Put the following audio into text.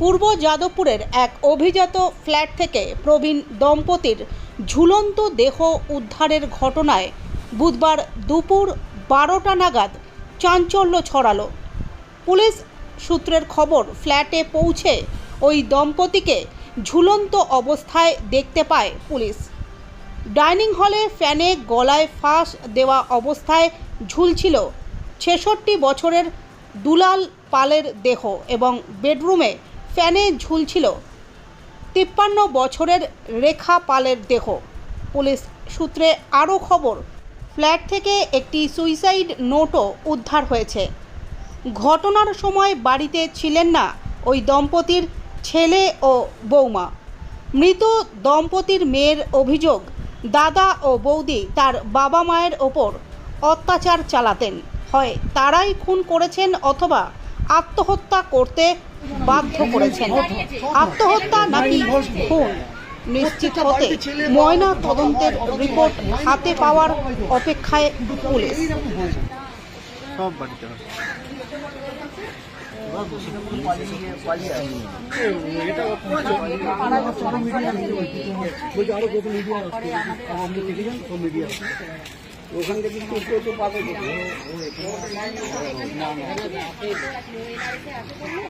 পূর্ব যাদবপুরের এক অভিজাত ফ্ল্যাট থেকে প্রবীণ দম্পতির ঝুলন্ত দেহ উদ্ধারের ঘটনায় বুধবার দুপুর বারোটা নাগাদ চাঞ্চল্য ছড়ালো। পুলিশ সূত্রের খবর, ফ্ল্যাটে পৌঁছে ওই দম্পতিকে ঝুলন্ত অবস্থায় দেখতে পায় পুলিশ। ডাইনিং হলে ফ্যানে গলায় ফাঁস দেওয়া অবস্থায় ঝুলছিল ছেষট্টি বছরের দুলাল পালের দেহ এবং বেডরুমে ফ্যানে ঝুলছিল। তিপ্পান্ন বছরের রেখা পালের দেহ। পুলিশ সূত্রে আরও খবর, ফ্ল্যাট থেকে একটি সুইসাইড নোটও উদ্ধার হয়েছে। ঘটনার সময় বাড়িতে ছিলেন না ওই দম্পতির ছেলে ও বৌমা। মৃত দম্পতির মেয়ের অভিযোগ, দাদা ও বৌদি তার বাবা মায়ের ওপর অত্যাচার চালাতেন। হয় তারাই খুন করেছেন অথবা আত্মহত্যা করতে বাধ্য করেছেন। আত্মহত্যা নাকি খুন? নিশ্চিত হতে ময়না তদন্তের রিপোর্ট হাতে পাওয়ার অপেক্ষায় পুলিশ। সব বাড়িতে হয় ওখান থেকে কিন্তু তো পাবে